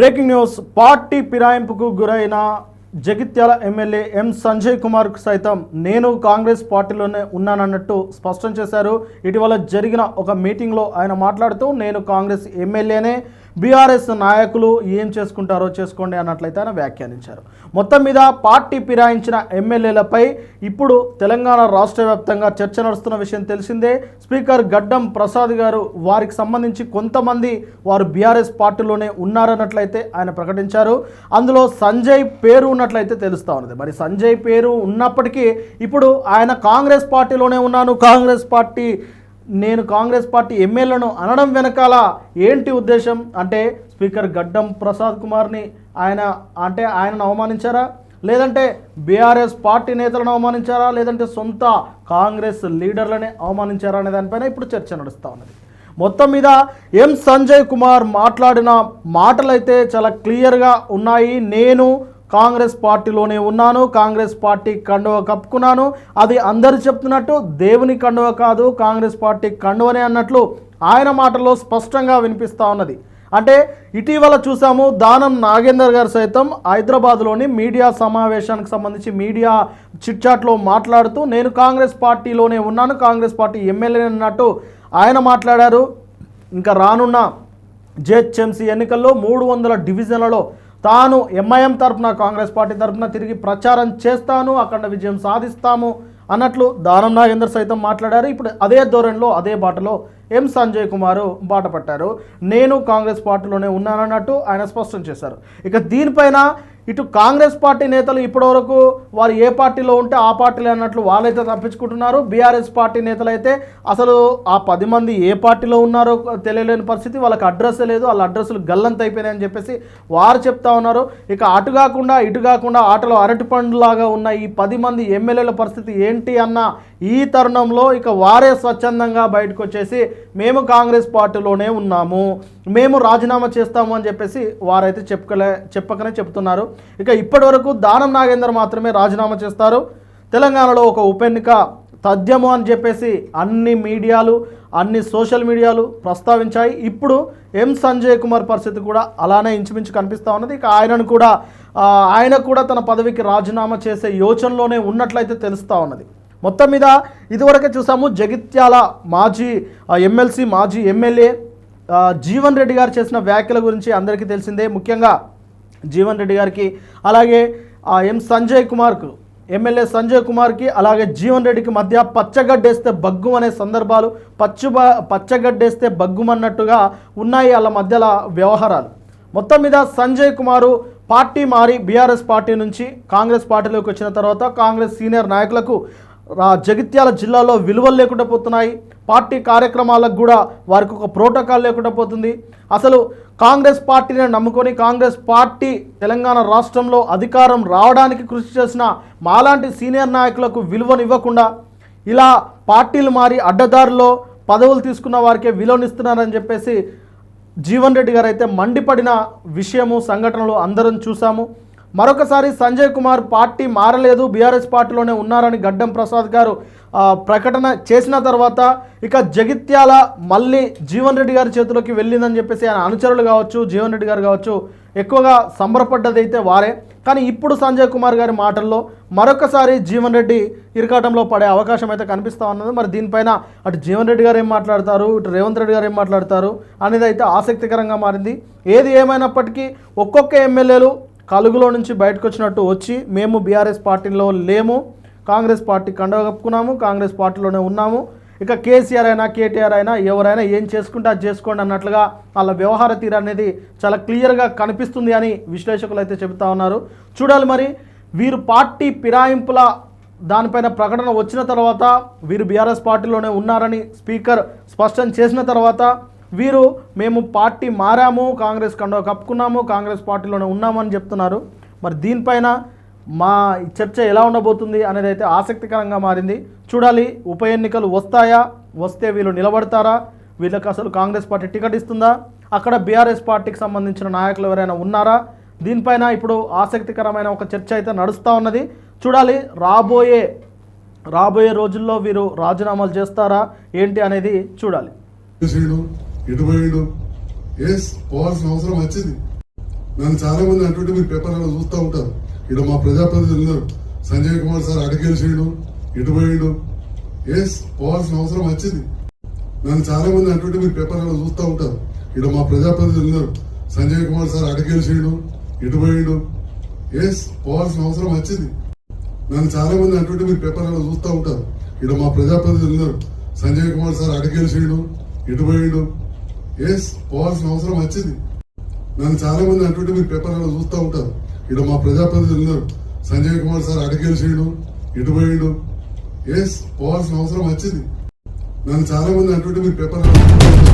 Breaking news. Party ఫిరాయింపుకు గురైన Jagtial MLA M Sanjay Kumar సైతం నేను కాంగ్రెస్ పార్టీలోనే ఉన్నానన్నట్టు స్పష్టం చేశారు. ఇటీవల జరిగిన ఒక మీటింగ్లో ఆయన మాట్లాడుతూ నేను కాంగ్రెస్ ఎమ్మెల్యేనే బీఆర్ఎస్ నాయకులు ఏం చేసుకుంటారో చేసుకోండి అన్నట్లయితే ఆయన వ్యాఖ్యానించారు. మొత్తం మీద పార్టీ ఫిరాయించిన ఎమ్మెల్యేలపై ఇప్పుడు తెలంగాణ రాష్ట్ర వ్యాప్తంగా చర్చ నడుస్తున్న విషయం తెలిసిందే. స్పీకర్ గడ్డం ప్రసాద్ గారు వారికి సంబంధించి కొంతమంది వారు బీఆర్ఎస్ పార్టీలోనే ఉన్నారన్నట్లయితే ఆయన ప్రకటించారు. అందులో సంజయ్ పేరు ఉన్నట్లయితే తెలుస్తూ ఉన్నది. మరి సంజయ్ పేరు ఉన్నప్పటికీ ఇప్పుడు ఆయన కాంగ్రెస్ పార్టీలోనే ఉన్నాను. కాంగ్రెస్ పార్టీ నేను కాంగ్రెస్ పార్టీ ఎమ్మెల్యేలను అనడం వెనకాల ఏంటి ఉద్దేశం? అంటే స్పీకర్ గడ్డం ప్రసాద్ కుమార్ని ఆయన అంటే ఆయనను అవమానించారా? లేదంటే బీఆర్ఎస్ పార్టీ నేతలను అవమానించారా? లేదంటే సొంత కాంగ్రెస్ లీడర్లనే అవమానించారా అనే దానిపైన ఇప్పుడు చర్చ నడుస్తూ ఉన్నది. మొత్తం మీద ఎం సంజయ్ కుమార్ మాట్లాడిన మాటలైతే చాలా క్లియర్గా ఉన్నాయి. నేను కాంగ్రెస్ పార్టీలోనే ఉన్నాను కాంగ్రెస్ పార్టీ కండువ కప్పుకున్నాను. అది అందరు చెప్తున్నట్టు దేవుని కండువ కాదు కాంగ్రెస్ పార్టీ కండువనే అన్నట్లు ఆయన మాటల్లో స్పష్టంగా వినిపిస్తూ ఉన్నది. అంటే ఇటీవల చూసాము దానం నాగేందర్ గారు సైతం హైదరాబాద్లోని మీడియా సమావేశానికి సంబంధించి మీడియా చిట్చాట్లో మాట్లాడుతూ నేను కాంగ్రెస్ పార్టీలోనే ఉన్నాను కాంగ్రెస్ పార్టీ ఎమ్మెల్యే అన్నట్టు ఆయన మాట్లాడారు. ఇంకా రానున్న జెహెచ్ఎంసీ ఎన్నికల్లో మూడు వందల డివిజన్లలో తాను ఎంఐఎం తరఫున కాంగ్రెస్ పార్టీ తరఫున తిరిగి ప్రచారం చేస్తాను అక్కడ విజయం సాధిస్తాము అన్నట్లు దానం నాగేందర్ సైతం మాట్లాడారు. ఇప్పుడు అదే ధోరణిలో అదే బాటలో ఎం సంజయ్ కుమార్ బాట పట్టారు. నేను కాంగ్రెస్ పార్టీలోనే ఉన్నానన్నట్టు ఆయన స్పష్టం చేశారు. ఇక దీనిపైన ఇటు కాంగ్రెస్ పార్టీ నేతలు ఇప్పటివరకు వారు ఏ పార్టీలో ఉంటే ఆ పార్టీలో అన్నట్లు వాళ్ళైతే తప్పించుకుంటున్నారు. బీఆర్ఎస్ పార్టీ నేతలు అయితే అసలు ఆ పది మంది ఏ పార్టీలో ఉన్నారో తెలియలేని పరిస్థితి. వాళ్ళకి అడ్రస్ లేదు. వాళ్ళ అడ్రస్లు గల్లంత అయిపోయినాయని చెప్పేసి వారు చెప్తా ఉన్నారు. ఇక అటు కాకుండా ఇటు కాకుండా ఆటలో అరటిపండులాగా ఉన్న ఈ పది మంది ఎమ్మెల్యేల పరిస్థితి ఏంటి అన్న ఈ తరుణంలో ఇక వారే స్వచ్ఛందంగా బయటకు వచ్చేసి మేము కాంగ్రెస్ పార్టీలోనే ఉన్నాము మేము రాజీనామా చేస్తాము అని చెప్పేసి వారైతే చెప్పుకలే చెప్పకనే చెప్తున్నారు. ఇక ఇప్పటి వరకు దానం నాగేందర్ మాత్రమే రాజీనామా చేస్తారు. తెలంగాణలో ఒక ఉప ఎన్నిక తథ్యము అని చెప్పేసి అన్ని మీడియాలు అన్ని సోషల్ మీడియాలు ప్రస్తావించాయి. ఇప్పుడు ఎం సంజయ్ కుమార్ పరిస్థితి కూడా అలానే ఇంచుమించు కనిపిస్తూ ఉన్నది. ఇక ఆయనను కూడా ఆయన కూడా తన పదవికి రాజీనామా చేసే యోచనలోనే ఉన్నట్లయితే తెలుస్తూ ఉన్నది. మొత్తం మీద ఇదివరకే చూసాము జగిత్యాల మాజీ ఎమ్మెల్సీ మాజీ ఎమ్మెల్యే జీవన్ రెడ్డి గారు చేసిన వ్యాఖ్యల గురించి అందరికీ తెలిసిందే. ముఖ్యంగా జీవన్ రెడ్డి గారికి అలాగే ఎం సంజయ్ కుమార్కు ఎమ్మెల్యే సంజయ్ కుమార్కి అలాగే జీవన్ రెడ్డికి మధ్య పచ్చగడ్డేస్తే బగ్గు అనే సందర్భాలు పచ్చు పచ్చగడ్డేస్తే బగ్గుమన్నట్టుగా ఉన్నాయి వాళ్ళ మధ్యల వ్యవహారాలు. మొత్తం మీద సంజయ్ కుమారు పార్టీ మారి బీఆర్ఎస్ పార్టీ నుంచి కాంగ్రెస్ పార్టీలోకి వచ్చిన తర్వాత కాంగ్రెస్ సీనియర్ నాయకులకు జగిత్యాల జిల్లాలో విలువలు లేకుండా పోతున్నాయి. పార్టీ కార్యక్రమాలకు కూడా వారికి ఒక ప్రోటోకాల్ లేకుండా పోతుంది. అసలు కాంగ్రెస్ పార్టీని నమ్ముకొని కాంగ్రెస్ పార్టీ తెలంగాణ రాష్ట్రంలో అధికారం రావడానికి కృషి చేసిన మాలాంటి సీనియర్ నాయకులకు విలువనివ్వకుండా ఇలా పార్టీలు మారి అడ్డదారిలో పదవులు తీసుకున్న వారికే విలువనిస్తున్నారని చెప్పేసి జీవన్ రెడ్డి గారు అయితే మండిపడిన విషయము సంఘటనలు అందరం చూసాము. మరొకసారి సంజయ్ కుమార్ పార్టీ మారలేదు. బీఆర్ఎస్ పార్టీలోనే ఉన్నారని గడ్డం ప్రసాద్ గారు ప్రకటన చేసిన తర్వాత ఇక జగిత్యాల మళ్ళీ జీవన్ రెడ్డి గారి చేతిలోకి వెళ్ళిందని చెప్పేసి ఆయన అనుచరులు కావచ్చు జీవన్ రెడ్డి గారు కావచ్చు ఎక్కువగా సంబరపడ్డది అయితే వారే. కానీ ఇప్పుడు సంజయ్ కుమార్ గారి మాటల్లో మరొకసారి జీవన్ రెడ్డి ఇరకాటంలో పడే అవకాశం అయితే కనిపిస్తూ ఉన్నది. మరి దీనిపైన అటు జీవన్ రెడ్డి గారు ఏం మాట్లాడతారు? ఇటు రేవంత్ రెడ్డి గారు ఏం మాట్లాడతారు? అనేది అయితే ఆసక్తికరంగా మారింది. ఏది ఏమైనప్పటికీ ఒక్కొక్క ఎమ్మెల్యేలు కలుగులో నుంచి బయటకు వచ్చినట్టు వచ్చి మేము బీఆర్ఎస్ పార్టీలో లేము కాంగ్రెస్ పార్టీ కండవ కప్పుకున్నాము కాంగ్రెస్ పార్టీలోనే ఉన్నాము. ఇక కేసీఆర్ అయినా కేటీఆర్ అయినా ఎవరైనా ఏం చేసుకుంటే అది చేసుకోండి అన్నట్లుగా వాళ్ళ వ్యవహార తీరు అనేది చాలా క్లియర్గా కనిపిస్తుంది అని విశ్లేషకులు అయితే చెబుతా ఉన్నారు. చూడాలి మరి వీరు పార్టీ ఫిరాయింపుల దానిపైన ప్రకటన వచ్చిన తర్వాత వీరు బీఆర్ఎస్ పార్టీలోనే ఉన్నారని స్పీకర్ స్పష్టం చేసిన తర్వాత వీరు మేము పార్టీ మారాము కాంగ్రెస్ కండో కప్పుకున్నాము కాంగ్రెస్ పార్టీలోనే ఉన్నామని చెప్తున్నారు. మరి దీనిపైన మా చర్చ ఎలా ఉండబోతుంది అనేది అయితే ఆసక్తికరంగా మారింది. చూడాలి ఉప ఎన్నికలు వస్తాయా వస్తే వీళ్ళు నిలబడతారా వీళ్ళకి అసలు కాంగ్రెస్ పార్టీ టికెట్ ఇస్తుందా అక్కడ బీఆర్ఎస్ పార్టీకి సంబంధించిన నాయకులు ఎవరైనా ఉన్నారా? దీనిపైన ఇప్పుడు ఆసక్తికరమైన ఒక చర్చ అయితే నడుస్తూ ఉన్నది. చూడాలి రాబోయే రాబోయే రోజుల్లో వీరు రాజీనామాలు చేస్తారా ఏంటి అనేది చూడాలి. ఇరవై ఇటు ఎస్ పోవాల్సిన అవసరం వచ్చింది. నన్ను చాలా మంది అంటుంటే మీరు పేపర్లలో చూస్తూ ఉంటారు. ఇక్కడ మా ప్రజాప్రతినిధులు ఉన్నారు. సంజయ్ కుమార్ సార్ అడిగేసిడు ఇటు పోయిండు ఎస్ పోవాల్సిన అవసరం వచ్చింది. నన్ను చాలా మంది అంటుంటే మీరు పేపర్లలో చూస్తూ ఉంటారు. ఇక్కడ మా ప్రజాప్రతినిధులు ఉన్నారు. సంజయ్ కుమార్ సార్ అడిగేసిడు ఇటు పోయిండు ఎస్ పోవాల్సిన అవసరం వచ్చింది. నన్ను చాలా మంది అంటుంటే మీరు పేపర్లలో చూస్తూ ఉంటారు. ఇక్కడ మా ప్రజాప్రతినిధులు ఉన్నారు. సంజయ్ కుమార్ సార్ అడిగేసిడు ఇటు పోయిండు ఎస్ పోవాల్సిన అవసరం వచ్చింది. నన్ను చాలా మంది అంటుంటే మీరు పేపర్లలో చూస్తూ ఉంటారు. ఇక్కడ మా ప్రజాప్రతినిధులు ఉన్నారు. సంజయ్ కుమార్ సార్ అడిగేసిడు ఇటు పోయిండు. ఎస్ పోవాల్సిన అవసరం వచ్చింది. నన్ను చాలా మంది అంటుంటే మీరు పేపర్లలో